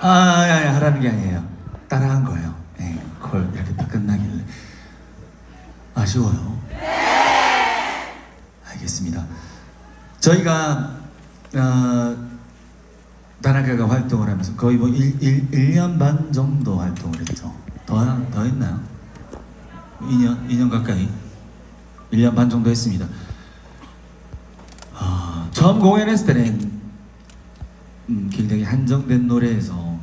아, 아니, 아니, 하라는 게 아니에요. 따라한 거예요. 예, 그걸 이렇게 딱 끝나길래. 아쉬워요. 알겠습니다. 저희가, 어, 다나카가 활동을 하면서 거의 뭐 1, 일 1년 반 정도 활동을 했죠. 더, 더 했나요? 2년, 2년 가까이? 1년 반 정도 했습니다. 아, 처음 공연했을 때는 음, 굉장히 한정된 노래에서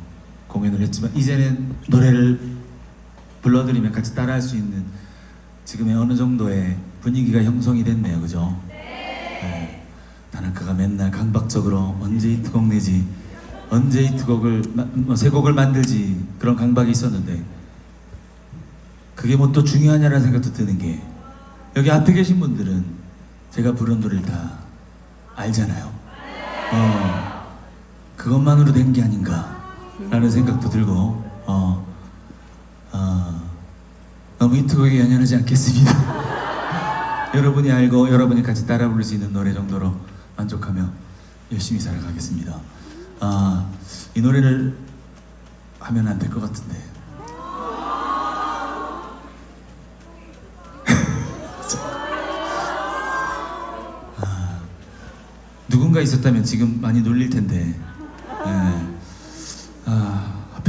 공연을 했지만 이제는 노래를 불러드리면 같이 따라할 수 있는 지금의 어느 정도의 분위기가 형성이 됐네요, 그죠? 네. 다나카가 맨날 강박적으로 언제 히트곡 내지, 언제 히트곡을 마- 뭐새 곡을 만들지 그런 강박이 있었는데 그게 뭐 또 중요하냐라는 생각도 드는 게 여기 앞에 계신 분들은 제가 부른 노래를 다 알잖아요. 어, 그것만으로 된 게 아닌가라는 생각도 들고 어, 어, 너무 히트곡에 연연하지 않겠습니다. 여러분이 알고 여러분이 같이 따라 부를 수 있는 노래 정도로 만족하며 열심히 살아가겠습니다. 아, 이 노래를 하면 안 될 것 같은데. 아, 누군가 있었다면 지금 많이 놀릴 텐데.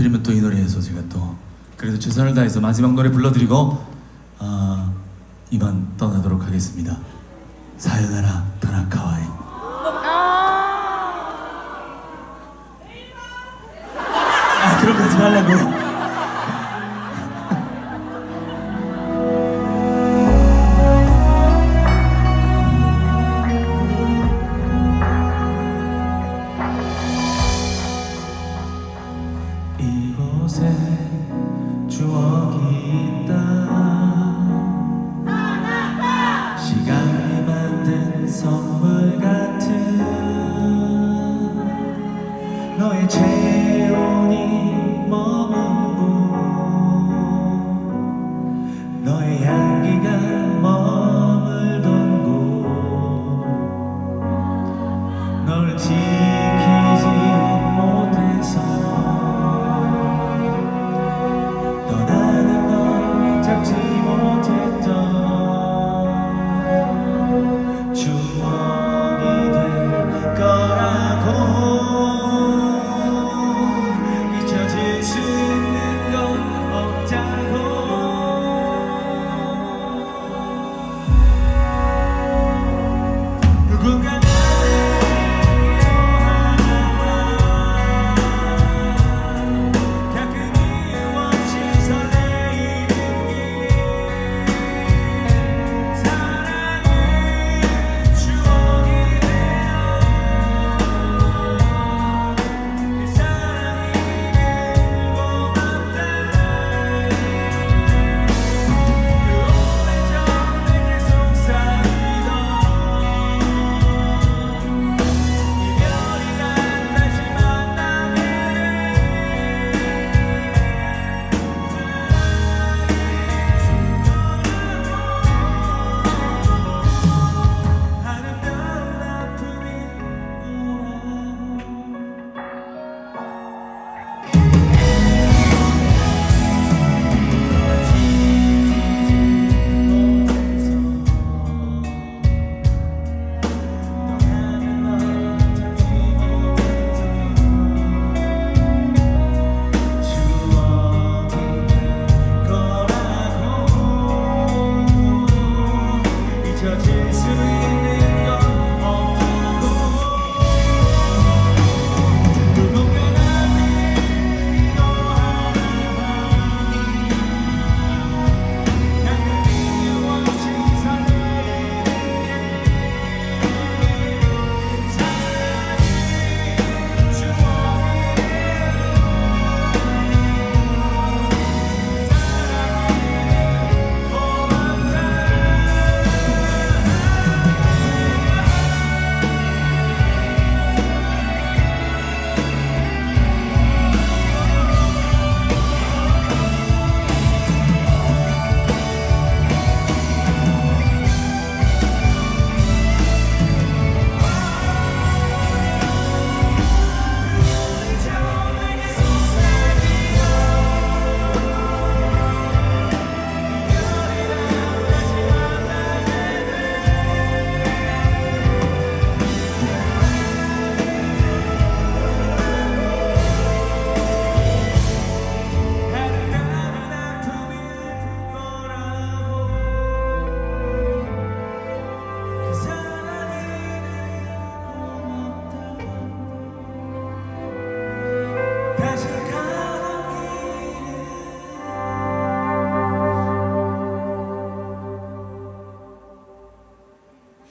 예. 아, 하필이면 또 이 노래에서 제가 또 그래도 최선을 다해서 마지막 노래 불러드리고 아, 이만 떠나도록 하겠습니다. 사요나라 다나카와이. 아, 그런 거 하지 말라고.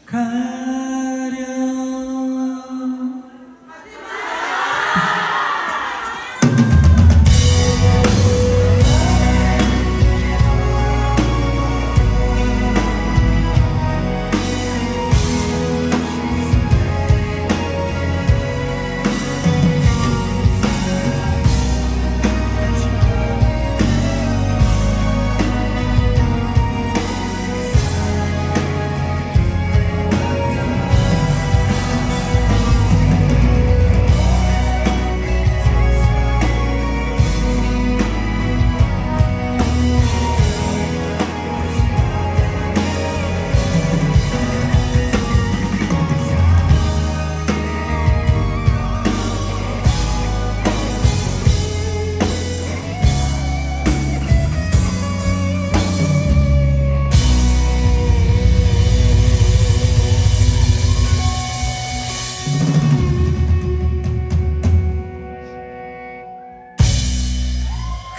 看。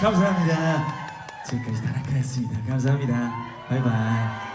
감사합니다. 지금까지 다나카였습니다. 감사합니다. 바이바이.